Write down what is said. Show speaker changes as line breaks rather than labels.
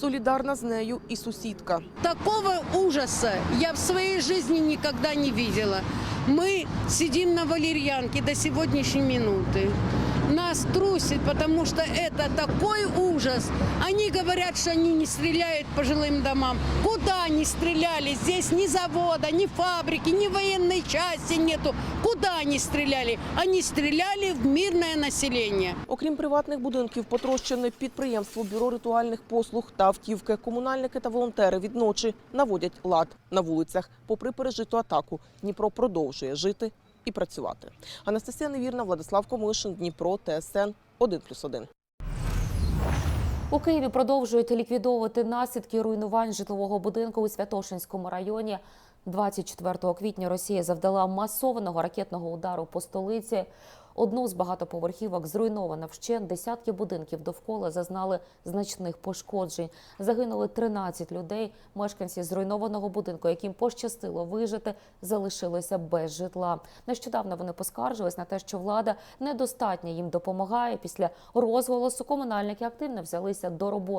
Солідарна з нею і сусідка.
Такого ужаса я в своїй житті ніколи не бачила. Ми сидимо на валерьянке до сьогоднішньої минуты. Нас трусит, потому что это такой ужас. Они говорят, что они не стреляют по жилым домам. Куда они стреляли? Здесь ни завода, ни фабрики, ни военной части нету. Куда они стреляли? Они стреляли в мирное население.
Окрім приватних будинків, потрощене підприємство бюро ритуальних послуг та автівки. Комунальники та волонтери від ночі наводять лад на вулицях. Попри пережиту атаку, Дніпро продовжує жити і працювати. Анастасія Невірна, Владислав Комишин, Дніпро, ТСН 1+,1.
У Києві продовжують ліквідовувати наслідки руйнувань житлового будинку у Святошинському районі. 24 квітня Росія завдала масованого ракетного удару по столиці. Одну з багатоповерхівок зруйнована вщент. Десятки будинків довкола зазнали значних пошкоджень. Загинули 13 людей. Мешканці зруйнованого будинку, яким пощастило вижити, залишилися без житла. Нещодавно вони поскаржились на те, що влада недостатньо їм допомагає. Після розголосу комунальники активно взялися до роботи.